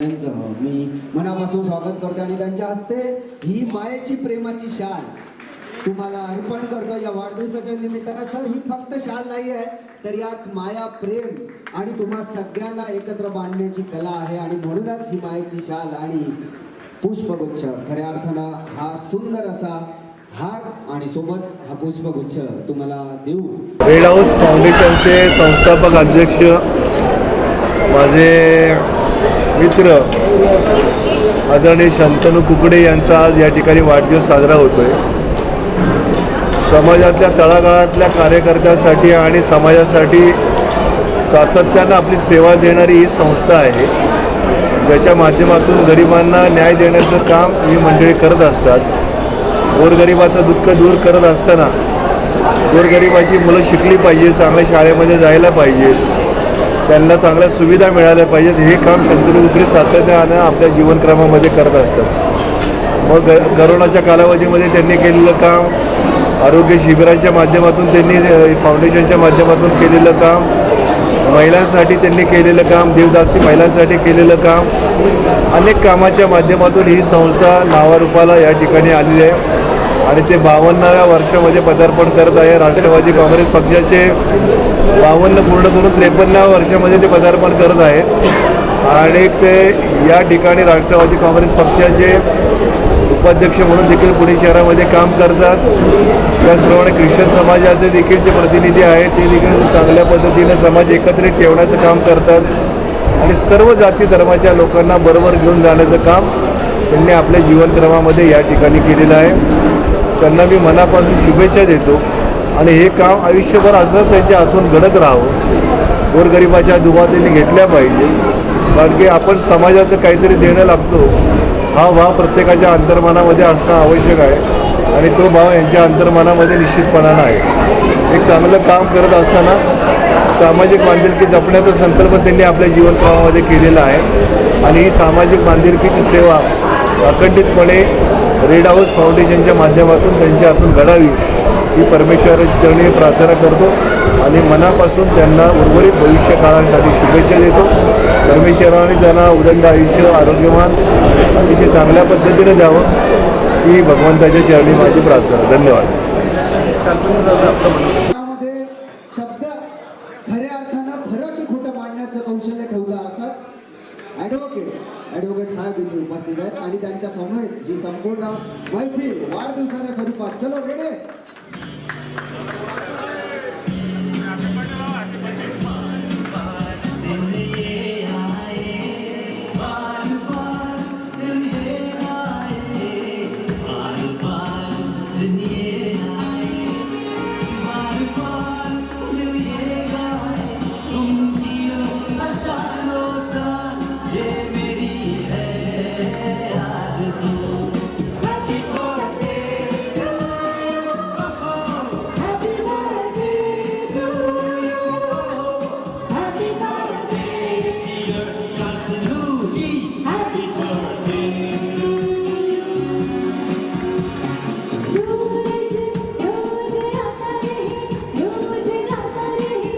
त्यांचं मी मनापासून स्वागत करतो आणि त्यांच्या हस्ते ही मायेची प्रेमाची शाल तुम्हाला अर्पण करतो. या वाढदिवसाच्या निमित्तानं सर ही फक्त शाल नाही आहे तर यात माया प्रेम आणि तुम्हा सगळ्यांना एकत्र बांधण्याची कला आहे आणि म्हणूनच ही मायेची शाल आणि पुष्पगुच्छ. खऱ्या अर्थानं हा सुंदर असा हार आणि सोबत हा पुष्पगुच्छ तुम्हाला देऊ. रेड हाऊस फाउंडेशनचे संस्थापक अध्यक्ष माझे मित्र आदरणीय शंतनू कुकडे यांचा आज या ठिकाणी वाढदिवस साजरा होतो आहे समाजातल्या तळागाळातल्या कार्यकर्त्यासाठी आणि समाजासाठी सातत्यानं आपली सेवा देणारी ही संस्था आहे. ज्याच्या माध्यमातून गरिबांना न्याय देण्याचं काम ही मंडळी करत असतात. गोरगरिबाचं दुःख दूर करत असताना गोरगरिबाची मुलं शिकली पाहिजे चांगल्या शाळेमध्ये जायला पाहिजे. त्यांना चांगल्या सुविधा मिळाल्या पाहिजेत. हे काम शंतनू कुकडे सातत्यानं आपल्या जीवनक्रमामध्ये करत असतात. मग ग- करोनाच्या कालावधीमध्ये त्यांनी केलेलं काम आरोग्य शिबिरांच्या माध्यमातून त्यांनी फाउंडेशनच्या माध्यमातून केलेलं काम महिलांसाठी त्यांनी केलेलं काम देवदासी महिलांसाठी केलेलं काम अनेक कामाच्या माध्यमातून ही संस्था नावारूपाला या ठिकाणी आलेली आहे. आणि ते बावन्नाव्या वर्षामध्ये पदार्पण करत आहे राष्ट्रवादी काँग्रेस पक्षाचे बावन्न पूर्ण करून त्रेपन्नाव्या वर्षामध्ये ते पदार्पण करत आहेत आणि ते या ठिकाणी राष्ट्रवादी काँग्रेस पक्षाचे उपाध्यक्ष म्हणून देखील पुणे शहरामध्ये काम करतात. त्याचप्रमाणे ख्रिश्चन समाजाचे देखील जे प्रतिनिधी आहेत ते देखील चांगल्या पद्धतीने समाज एकत्रित ठेवण्याचं काम करतात. आणि सर्व जाती धर्माच्या लोकांना बरोबर घेऊन जाण्याचं काम त्यांनी आपल्या जीवनक्रमामध्ये या ठिकाणी केलेलं आहे. त्यांना मी मनापासून शुभेच्छा देतो. आणि हे काम आयुष्यभर असं त्यांच्या हातून घडत राहावं. गोरगरिबाच्या दुवा त्यांनी घेतल्या पाहिजे. कारण की आपण समाजाचं काहीतरी देणं लागतो हा भाव प्रत्येकाच्या अंतर्मनामध्ये असणं आवश्यक आहे. आणि तो भाव यांच्या अंतर्मनामध्ये निश्चितपणानं आहे. एक चांगलं काम करत असताना सामाजिक बांधिलकी जपण्याचा संकल्प त्यांनी आपल्या जीवनक्रमामध्ये केलेला आहे. आणि ही सामाजिक बांधिलकीची सेवा अखंडितपणे रेड हाऊस फाउंडेशनच्या माध्यमातून त्यांच्या हातून घडावी ही परमेश्वराचरणी प्रार्थना करतो आणि मनापासून त्यांना उर्वरित भविष्य काळासाठी शुभेच्छा देतो. परमेश्वराने त्यांना उदंड आयुष्य आरोग्यमान अतिशय चांगल्या पद्धतीने द्यावं ही भगवंताच्या चरणी माझी प्रार्थना. धन्यवाद. शब्द खऱ्या अर्थानं खरं की खोटं मांडण्याचं कौशल्य ठेवलं असाच ॲडव्होकेट ॲडव्होकेट साहेब इथे उपस्थित आहेत आणि त्यांच्या समवेत ही संपूर्ण मैफिल वाढदिवसाच्या स्वरूपात चलो रेडे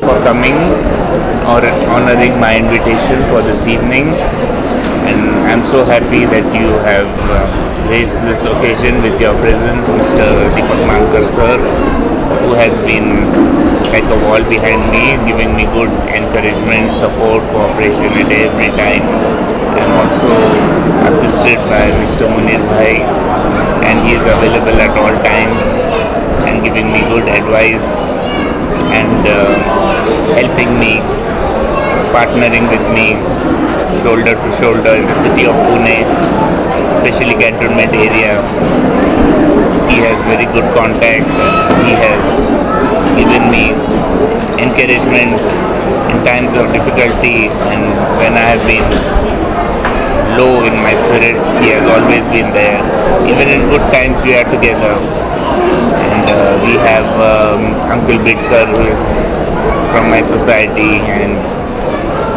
for coming or honoring my invitation for this evening. And I'm so happy that you have uh, raised this occasion with your presence, Mr. Deepak Mankar sir, who has been like a wall behind me, giving me good encouragement, support, cooperation at every time. I'm also assisted by Mr. Munir Bhai, and he is available at all times and giving me good advice helping me, partnering with me shoulder to shoulder in the city of Pune, especially cantonment area. He has very good contacts and he has given me encouragement in times of difficulty and when I have been low in my spirit, he has always been there. Even in good times, we are together and uh, we have um, Uncle Bidkar who is from my society and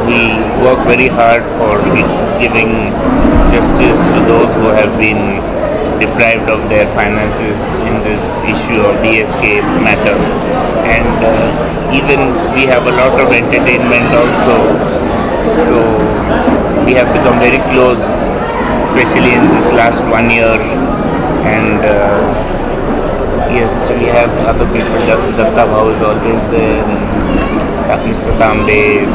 we work very hard for giving justice to those who have been deprived of their finances in this issue of DSK matter and uh, even we have a lot of entertainment also So we have become very close, especially in this last one year. And uh, yes, we have other people. Datta Bhau is always there, Mr. Tambe,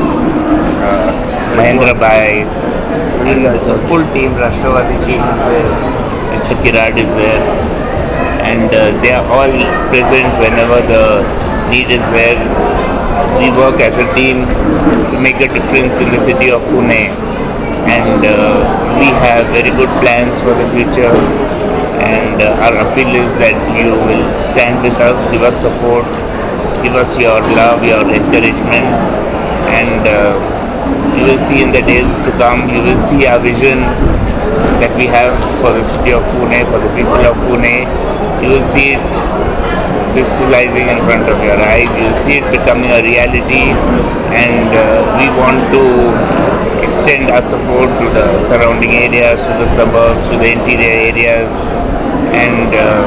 uh, Mahendra Bhai, the full team, Rashtravadi team is there. Mr. Kirad is there, and uh, they are all present whenever the need is there. We work as a team to make a difference in the city of Pune, and uh, we have very good plans for the future. And uh, our appeal is that you will stand with us, give us support, give us your love, your encouragement, and uh, you will see in the days to come, you will see our vision that we have for the city of Pune, for the people of Pune. You will see it crystallizing in front of your eyes. You will see it becoming a reality, and uh, we want to extend our support to the surrounding areas, to the suburbs, to the interior areas, and uh,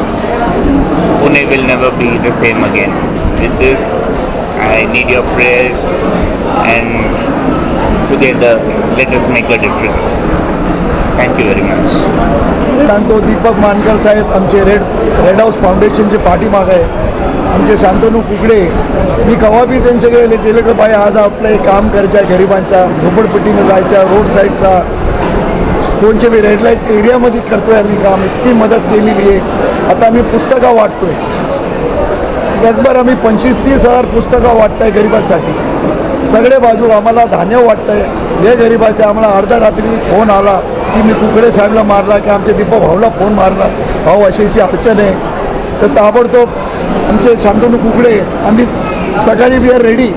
Pune will never be the same again. With this, I need your prayers, and together, let us make a difference. Thank you very much सांगतो दीपक मानकर साहेब आमचे red red house फाउंडेशनचे पाठीमाग आहे. आमचे शांतनू कुकडे. मी केव्हा बी त्यांच्याकडे गेलं की बाई आज आपलं एक काम करायचं आहे गरिबांच्या झोपडपट्टीनं जायच्या रोड साईडचा. कोणच्या बी रेड लाइट एरियामध्ये करतोय आम्ही काम इतकी मदत केलेली आहे. आता आम्ही पुस्तकं वाटतोय. जगभर आम्ही पंचवीस तीस हजार पुस्तकं वाटत आहे गरिबांसाठी. सगळे बाजू आम्हाला धान्य वाटतं आहे हे गरिबाचे आम्हाला अर्ध्या रात्री फोन आला. की मी कुकडे साहेबला मारला की आमच्या दीपा भाऊला फोन मारला. भाऊ अशी अशी अडचण आहे. तर ताबडतोब आमचे शांतनू कुकडे आम्ही सकाळी वी आर रेडी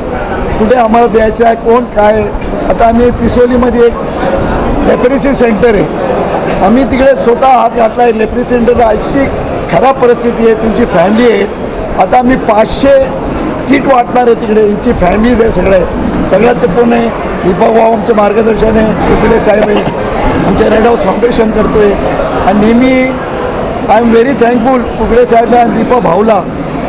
कुठे आम्हाला द्यायचं आहे कोण काय आता आम्ही पिसोलीमध्ये एक लेप्रेसी सेंटर आहे. आम्ही तिकडे स्वतः हात घातला आहे लेप्रेसी सेंटरला अशी खराब परिस्थिती आहे त्यांची फॅमिली आहे. आता आम्ही पाचशे किट वाटणार आहे तिकडे. यांची फॅमिलीज आहे सगळे. सगळ्याचे कोण आहे? दीपक भाऊ आमचे मार्गदर्शन आहे. कुकडे साहेब आहे. आमचे रेड हाऊस फाउंडेशन करतो आहे आणि नेहमी I am very thankful Kukade saheb आणि दीपक भाऊला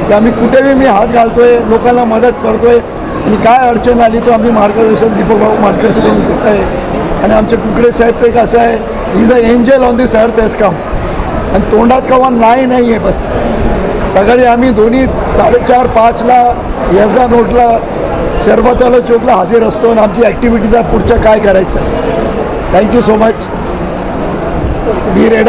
की आम्ही कुठेही मी हात घालतो आहे लोकांना मदत करतो आहे आणि काय अडचण आली तर आम्ही मार्गदर्शन दीपक भाऊ मार्गदर्शन घेत आहे आणि आमचे कुकडे साहेब ते कसं आहे is a angel on this earth S काम आणि तोंडात कवा नाही नाही आहे बस. सकाळी आम्ही दोन्ही साडेचार पाचला यजा नोटला शरबताला चौकला हजर असतो आणि आमची ऍक्टिव्हिटीचा पुढच्या काय करायचं? आहे थँक्यू सो मच मी रेड